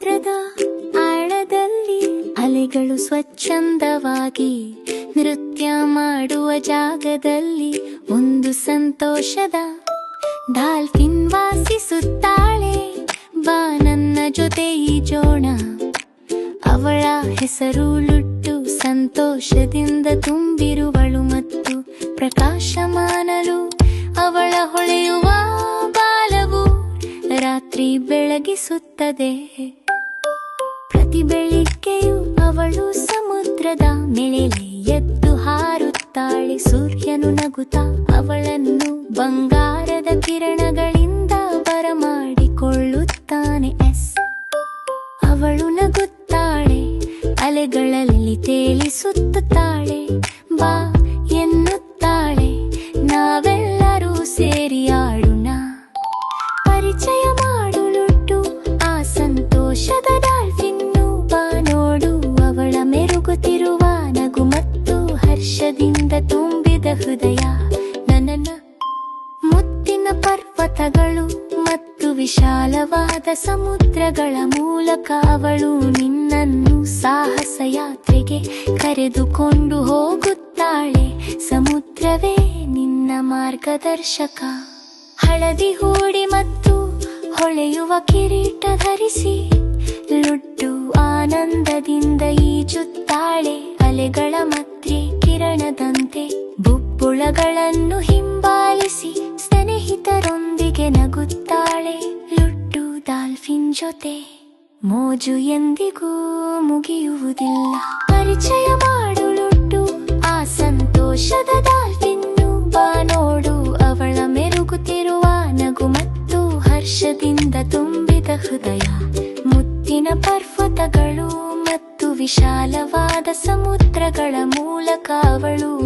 ಸಮುದ್ರದ ಆಳದಲ್ಲಿ ಅಲೆಗಳು ಸ್ವಚ್ಛಂದವಾಗಿ ನೃತ್ಯ ಮಾಡುವ ಜಾಗದಲ್ಲಿ ಒಂದು ಸಂತೋಷದ ಡಾಲ್ಫಿನ್ ವಾಸಿಸುತ್ತಾಳೆ ಬಾ ನನ್ನ ಜೊತೆ ಈಜೋಣ ಅವಳ ಹೆಸರು ಲುಟ್ಟು ಸಂತೋಷದಿಂದ ತುಂಬಿರುವಳು ಮತ್ತು ಪ್ರಕಾಶಮಾನಲು ಅವಳ ಹೊಳೆಯುವ ಬಾಲವು ರಾತ್ರಿ ಬೆಳಗಿಸುತ್ತದೆ. ಪ್ರತಿ ಬೆಳಿಗ್ಗೆಯೂ ಅವಳು ಸಮುದ್ರದ ಮೇಲೆ ಎದ್ದು ಹಾರುತ್ತಾಳೆ. ಸೂರ್ಯನು ನಗುತ್ತಾ ಅವಳನ್ನು ಬಂಗಾರದ ಕಿರಣಗಳಿಂದ ಬರಮಾಡಿಕೊಳ್ಳುತ್ತಾನೆ. ಎಸ್. ಅವಳು ನಗುತ್ತಾಳೆ, ಅಲೆಗಳಲ್ಲಿ ತೇಲಿಸುತ್ತಾಳೆ, ಬಾ ಎನ್ನುತ್ತಾಳೆ. ನಾವೆಲ್ಲರೂ ಸೇರಿ ಆಡೋಣ. ಪರಿಚಯ ಹೃದಯ ನನ್ನ ಮುತ್ತಿನ ಪರ್ವತಗಳು ಮತ್ತು ವಿಶಾಲವಾದ ಸಮುದ್ರಗಳ ಮೂಲಕ ಅವಳು ನಿನ್ನನ್ನು ಸಾಹಸ ಯಾತ್ರೆಗೆ ಕರೆದುಕೊಂಡು ಹೋಗುತ್ತಾಳೆ. ಸಮುದ್ರವೇ ನಿನ್ನ ಮಾರ್ಗದರ್ಶಕ. ಹಳದಿ ಹೂಡಿ ಮತ್ತು ಹೊಳೆಯುವ ಕಿರೀಟ ಧರಿಸಿ ಬುಬ್ಬುಳಗಳನ್ನು ಹಿಂಬಾಲಿಸಿ ಸ್ನೇಹಿತರೊಂದಿಗೆ ನಗುತ್ತಾಳೆ ಲುಟ್ಟು ಡಾಲ್ಫಿನ್ ಜೊತೆ. ಮೋಜು ಎಂದಿಗೂ ಮುಗಿಯುವುದಿಲ್ಲ. ಪರಿಚಯ ಮಾಡು ಲುಟ್ಟು ಆ ಸಂತೋಷದ ಡಾಲ್ಫಿನ್ನು. ಬಾ ನೋಡು, ಅವಳ ಮೆರುಗುತ್ತಿರುವ ನಗು ಮತ್ತು ಹರ್ಷದಿಂದ ತುಂಬಿದ ಹೃದಯ. ಮುತ್ತಿನ ಪರ್ವತಗಳು ಮತ್ತು ವಿಶಾಲವಾದ ಸಮುದ್ರಗಳ ಮೂಲಕ ಅವಳು